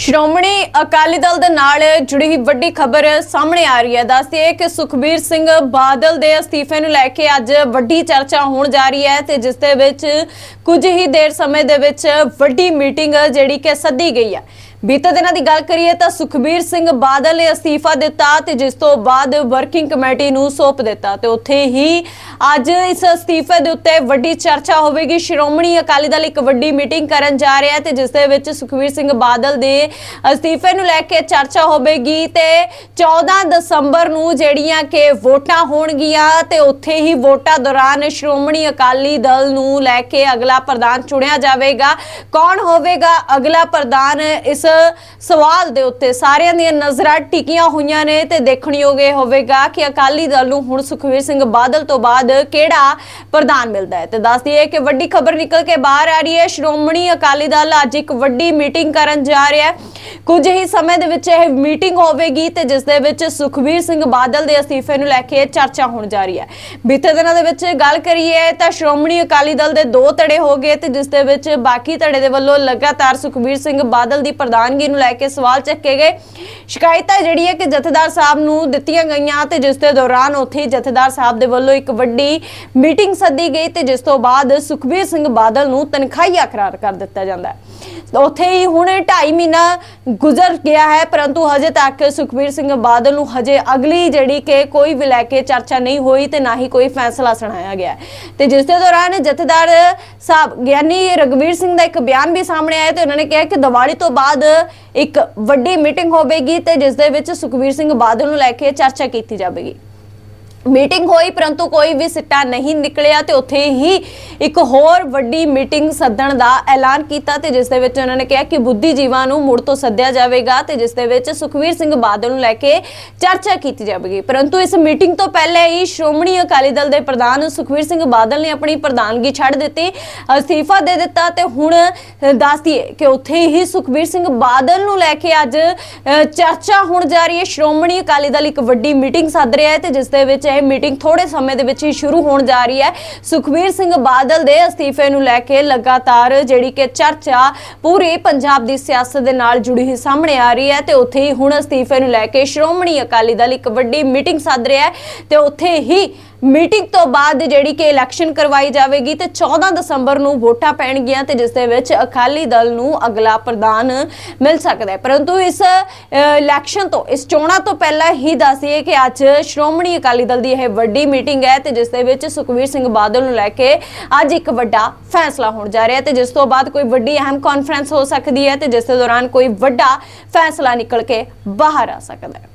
ਸ਼੍ਰੋਮਣੀ ਅਕਾਲੀ ਦਲ ਦੇ ਨਾਲ ਜੁੜੀ ਹੀ ਵੱਡੀ ਖਬਰ ਸਾਹਮਣੇ ਆ ਰਹੀ ਹੈ। ਦੱਸਦੀ ਹੈ ਕਿ ਸੁਖਬੀਰ ਸਿੰਘ ਬਾਦਲ ਦੇ ਅਸਤੀਫੇ ਨੂੰ ਲੈ ਕੇ ਅੱਜ ਵੱਡੀ ਚਰਚਾ ਹੋਣ ਜਾ ਰਹੀ ਹੈ ਤੇ ਜਿਸ ਦੇ ਵਿੱਚ ਕੁਝ ਹੀ ਦੇਰ ਸਮੇਂ ਦੇ ਵਿੱਚ ਵੱਡੀ ਮੀਟਿੰਗ ਜਿਹੜੀ ਕਿ ਸੱਦੀ ਗਈ ਹੈ। ਬੀਤੇ ਦਿਨਾਂ ਦੀ ਗੱਲ ਕਰੀਏ ਤਾਂ ਸੁਖਬੀਰ ਸਿੰਘ ਬਾਦਲ ਨੇ ਅਸਤੀਫਾ ਦਿੱਤਾ ਤੇ ਜਿਸ ਤੋਂ ਬਾਅਦ ਵਰਕਿੰਗ ਕਮੇਟੀ ਨੂੰ ਸੌਂਪ ਦਿੱਤਾ ਤੇ ਉੱਥੇ ਹੀ ਅੱਜ ਇਸ ਅਸਤੀਫੇ ਦੇ ਉੱਤੇ ਵੱਡੀ ਚਰਚਾ ਹੋਵੇਗੀ। ਸ਼੍ਰੋਮਣੀ ਅਕਾਲੀ ਦਲ ਇੱਕ ਵੱਡੀ ਮੀਟਿੰਗ ਕਰਨ ਜਾ ਰਿਹਾ ਹੈ ਤੇ ਜਿਸ ਦੇ ਵਿੱਚ ਸੁਖਬੀਰ ਸਿੰਘ ਬਾਦਲ ਦੇ ਅਸਤੀਫੇ ਨੂੰ ਲੈ ਕੇ ਚਰਚਾ ਹੋਵੇਗੀ ਤੇ 14 ਦਸੰਬਰ ਨੂੰ ਜਿਹੜੀਆਂ ਕਿ ਵੋਟਾਂ ਹੋਣਗੀਆਂ ਤੇ ਉੱਥੇ ਹੀ ਵੋਟਾਂ ਦੌਰਾਨ ਸ਼੍ਰੋਮਣੀ ਅਕਾਲੀ ਦਲ ਨੂੰ ਲੈ ਕੇ ਅਗਲਾ ਪ੍ਰਧਾਨ ਚੁਣਿਆ ਜਾਵੇਗਾ। ਕੌਣ ਹੋਵੇਗਾ? ਅਗਲਾ ਪ੍ਰਧਾਨ ਇਸ ਸਵਾਲ ਦੇ ਉੱਤੇ ਸਾਰਿਆਂ ਦੀਆਂ ਨਜ਼ਰਾਂ ਟਿਕੀਆਂ ਹੋਈਆਂ ਨੇ ਤੇ ਦੇਖਣਯੋਗ ਇਹ ਹੋਵੇਗਾ ਕਿ ਅਕਾਲੀ ਦਲ ਨੂੰ ਹੁਣ ਸੁਖਬੀਰ ਸਿੰਘ ਬਾਦਲ ਤੋਂ ਬਾਅਦ ਕਿਹੜਾ ਪ੍ਰਧਾਨ ਮਿਲਦਾ ਹੈ। ਤੇ ਦੱਸ ਦਈਏ ਕਿ ਵੱਡੀ ਖਬਰ ਨਿਕਲ ਕੇ ਬਾਹਰ ਆ ਰਹੀ ਹੈ। ਸ਼੍ਰੋਮਣੀ ਅਕਾਲੀ ਦਲ ਅੱਜ ਇੱਕ ਵੱਡੀ ਮੀਟਿੰਗ ਕਰਨ ਜਾ ਰਿਹਾ ਹੈ। ਕੁਝ ਹੀ ਸਮੇਂ ਦੇ ਵਿੱਚ ਇਹ ਮੀਟਿੰਗ ਹੋਵੇਗੀ ਤੇ ਜਿਸ ਦੇ ਵਿੱਚ ਸੁਖਬੀਰ ਸਿੰਘ ਬਾਦਲ ਦੇ ਅਸਤੀਫੇ ਨੂੰ ਲੈ ਕੇ ਚਰਚਾ ਹੋਣ ਜਾ ਰਹੀ ਹੈ। ਬੀਤੇ ਦਿਨਾਂ ਦੇ ਵਿੱਚ ਗੱਲ ਕਰੀਏ ਤਾਂ ਸ਼੍ਰੋਮਣੀ ਅਕਾਲੀ ਦਲ ਦੇ ਦੋ ਧੜੇ ਹੋ ਗਏ ਤੇ ਜਿਸ ਦੇ ਵਿੱਚ ਬਾਕੀ ਧੜੇ ਦੇ ਵੱਲੋਂ ਲਗਾਤਾਰ ਸੁਖਬੀਰ ਸਿੰਘ ਬਾਦਲ ਦੀ ਪ੍ਰਧਾਨਗੀ ਨੂੰ ਲੈ ਕੇ ਸਵਾਲ ਚੱਕੇ ਗਏ। ਸ਼ਿਕਾਇਤਾਂ ਜਿਹੜੀ ਹੈ ਕਿ ਜਥੇਦਾਰ ਸਾਹਿਬ ਨੂੰ ਦਿੱਤੀਆਂ ਗਈਆਂ ਤੇ ਜਿਸ ਦੇ ਦੌਰਾਨ ਉੱਥੇ ਜਥੇਦਾਰ ਸਾਹਿਬ ਦੇ ਵੱਲੋਂ ਇੱਕ ਵੱਡੀ ਮੀਟਿੰਗ ਸੱਦੀ ਗਈ ਤੇ ਜਿਸ ਤੋਂ ਬਾਅਦ ਸੁਖਬੀਰ ਸਿੰਘ ਬਾਦਲ ਨੂੰ ਤਨਖਾਹੀਆ ਕਰਾਰ ਕਰ ਦਿੱਤਾ ਜਾਂਦਾ ਹੈ। ਉੱਥੇ ਹੀ ਹੁਣ 2.5 ਮਹੀਨਾ ਗੁਜ਼ਰ ਗਿਆ ਹੈ, ਪਰੰਤੂ ਹਜੇ ਤੱਕ ਸੁਖਬੀਰ ਸਿੰਘ ਬਾਦਲ ਨੂੰ ਹਜੇ ਅਗਲੀ ਜਿਹੜੀ ਕਿ ਕੋਈ ਵੀ ਲੈ ਕੇ ਚਰਚਾ ਨਹੀਂ ਹੋਈ ਤੇ ਨਾ ਹੀ ਕੋਈ ਫੈਸਲਾ ਸੁਣਾਇਆ ਗਿਆ ਹੈ। ਤੇ ਜਿਸ ਦੇ ਦੌਰਾਨ ਜਥੇਦਾਰ ਸਾਹਿਬ ਗਿਆਨੀ ਰਗਵੀਰ ਸਿੰਘ ਦਾ ਇੱਕ ਬਿਆਨ ਵੀ ਸਾਹਮਣੇ ਆਇਆ ਤੇ ਉਹਨਾਂ ਨੇ ਕਿਹਾ ਕਿ ਦੀਵਾਲੀ ਤੋਂ ਬਾਅਦ ਇੱਕ ਵੱਡੀ ਮੀਟਿੰਗ ਹੋਵੇਗੀ ਤੇ ਜਿਸ ਦੇ ਵਿੱਚ ਸੁਖਬੀਰ ਸਿੰਘ ਬਾਦਲ ਨੂੰ ਲੈ ਕੇ ਚਰਚਾ ਕੀਤੀ ਜਾਵੇਗੀ ਮੀਟਿੰਗ ਹੋਈ, ਪਰੰਤੂ ਕੋਈ ਵੀ ਸਿੱਟਾ ਨਹੀਂ ਨਿਕਲਿਆ ਤੇ ਉੱਥੇ ਹੀ ਇੱਕ ਹੋਰ ਵੱਡੀ ਮੀਟਿੰਗ ਸੱਦਣ ਦਾ ਐਲਾਨ ਕੀਤਾ ਤੇ ਜਿਸ ਦੇ ਵਿੱਚ ਉਹਨਾਂ ਨੇ ਕਿਹਾ ਕਿ ਬੁੱਧੀਜੀਵਾਂ ਨੂੰ ਮੁੜ ਤੋਂ ਸੱਦਿਆ ਜਾਵੇਗਾ ਤੇ ਜਿਸ ਦੇ ਵਿੱਚ ਸੁਖਵੀਰ ਸਿੰਘ ਬਾਦਲ ਨੂੰ ਲੈ ਕੇ ਚਰਚਾ ਕੀਤੀ ਜਾਵੇਗੀ। ਪਰੰਤੂ ਇਸ ਮੀਟਿੰਗ ਤੋਂ ਪਹਿਲੇ ਹੀ ਸ਼੍ਰੋਮਣੀ ਅਕਾਲੀ ਦਲ ਦੇ ਪ੍ਰਧਾਨ ਸੁਖਵੀਰ ਸਿੰਘ ਬਾਦਲ ਨੇ ਆਪਣੀ ਪ੍ਰਧਾਨਗੀ ਛੱਡ ਦਿੱਤੀ, ਅਸਤੀਫਾ ਦੇ ਦਿੱਤਾ ਤੇ ਹੁਣ ਦੱਸ ਦਈਏ ਕਿ ਉੱਥੇ ਹੀ ਸੁਖਵੀਰ ਸਿੰਘ ਬਾਦਲ ਨੂੰ ਲੈ ਕੇ ਅੱਜ ਚਰਚਾ ਹੋਣ ਜਾ ਰਹੀ ਹੈ। ਸ਼੍ਰੋਮਣੀ ਅਕਾਲੀ ਦਲ ਇੱਕ ਵੱਡੀ ਮੀਟਿੰਗ ਸੱਦ ਰਿਹਾ ਹੈ ਤੇ ਜਿਸ ਦੇ ਵਿੱਚ ਇਹ ਮੀਟਿੰਗ ਥੋੜੇ ਸਮੇਂ ਦੇ ਵਿੱਚ ਹੀ ਸ਼ੁਰੂ ਹੋਣ ਜਾ ਰਹੀ ਹੈ। ਸੁਖਵੀਰ ਸਿੰਘ ਬਾਦਲ ਦੇ ਅਸਤੀਫੇ ਨੂੰ ਲੈ ਕੇ ਲਗਾਤਾਰ ਜਿਹੜੀ ਕਿ ਚਰਚਾ ਪੂਰੀ ਪੰਜਾਬ ਦੀ ਸਿਆਸਤ ਦੇ ਨਾਲ ਜੁੜੀ ਹੋਈ ਸਾਹਮਣੇ ਆ ਰਹੀ ਹੈ ਤੇ ਉੱਥੇ ਹੀ ਹੁਣ ਅਸਤੀਫੇ ਨੂੰ ਲੈ ਕੇ ਸ਼੍ਰੋਮਣੀ ਅਕਾਲੀ ਦਲ ਇੱਕ ਵੱਡੀ ਮੀਟਿੰਗ ਸੱਦ ਰਿਹਾ ਹੈ ਤੇ ਉੱਥੇ ਹੀ ਮੀਟਿੰਗ ਤੋਂ ਬਾਅਦ ਜਿਹੜੀ ਕਿ ਇਲੈਕਸ਼ਨ ਕਰਵਾਈ ਜਾਵੇਗੀ ਤੇ 14 ਦਸੰਬਰ ਨੂੰ ਵੋਟਾਂ ਪੈਣਗੀਆਂ ਤੇ ਜਿਸ ਦੇ ਵਿੱਚ ਅਕਾਲੀ ਦਲ ਨੂੰ ਅਗਲਾ ਪ੍ਰਧਾਨ ਮਿਲ ਸਕਦਾ ਹੈ। ਪਰੰਤੂ ਇਸ ਇਲੈਕਸ਼ਨ ਤੋਂ, ਇਸ ਚੋਣਾਂ ਤੋਂ ਪਹਿਲਾਂ ਹੀ ਦੱਸੀਏ ਕਿ ਅੱਜ ਸ਼੍ਰੋਮਣੀ ਅਕਾਲੀ ਦਲ ਦੀ ਇਹ ਵੱਡੀ ਮੀਟਿੰਗ ਹੈ ਤੇ ਜਿਸ ਦੇ ਵਿੱਚ ਸੁਖਵੀਰ ਸਿੰਘ ਬਾਦਲ ਨੂੰ ਲੈ ਕੇ ਅੱਜ ਇੱਕ ਵੱਡਾ ਫੈਸਲਾ ਹੋਣ ਜਾ ਰਿਹਾ ਹੈ ਤੇ ਜਿਸ ਤੋਂ ਬਾਅਦ ਕੋਈ ਵੱਡੀ ਅਹਿਮ ਕਾਨਫਰੰਸ ਹੋ ਸਕਦੀ ਹੈ ਤੇ ਜਿਸ ਦੇ ਦੌਰਾਨ ਕੋਈ ਵੱਡਾ ਫੈਸਲਾ ਨਿਕਲ ਕੇ ਬਾਹਰ ਆ ਸਕਦਾ ਹੈ।